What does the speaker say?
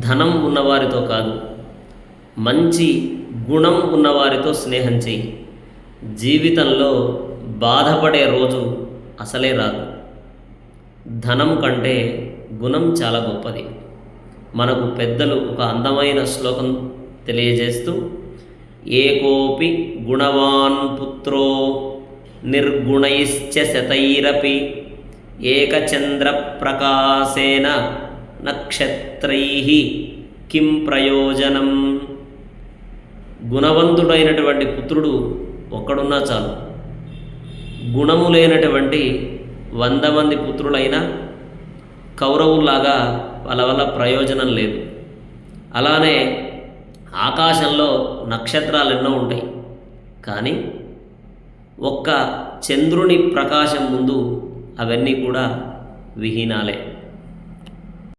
ధనం ఉన్నవారితో కాదు మంచి గుణం ఉన్నవారితో స్నేహం చేయి జీవితంలో బాధపడే రోజు అసలే రాదు. ధనం కంటే గుణం చాలా గొప్పది. మనకు పెద్దలు ఒక అందమైన శ్లోకం తెలియజేస్తూ ఏకోపి గుణవాన్ పుత్రో నిర్గుణైశ్చ శతైరపి ఏకచంద్ర ప్రకాశేన నక్షత్రై కిం ప్రయోజనం? గుణవంతుడైనటువంటి పుత్రుడు ఒక్కడున్నా చాలు. గుణము లేనటువంటి వంద మంది పుత్రులైనా కౌరవుల్లాగా వాళ్ళ వల్ల ప్రయోజనం లేదు. అలానే ఆకాశంలో నక్షత్రాలు ఎన్నో ఉంటాయి. కానీ ఒక్క చంద్రుని ప్రకాశం ముందు అవన్నీ కూడా విహీనాలే.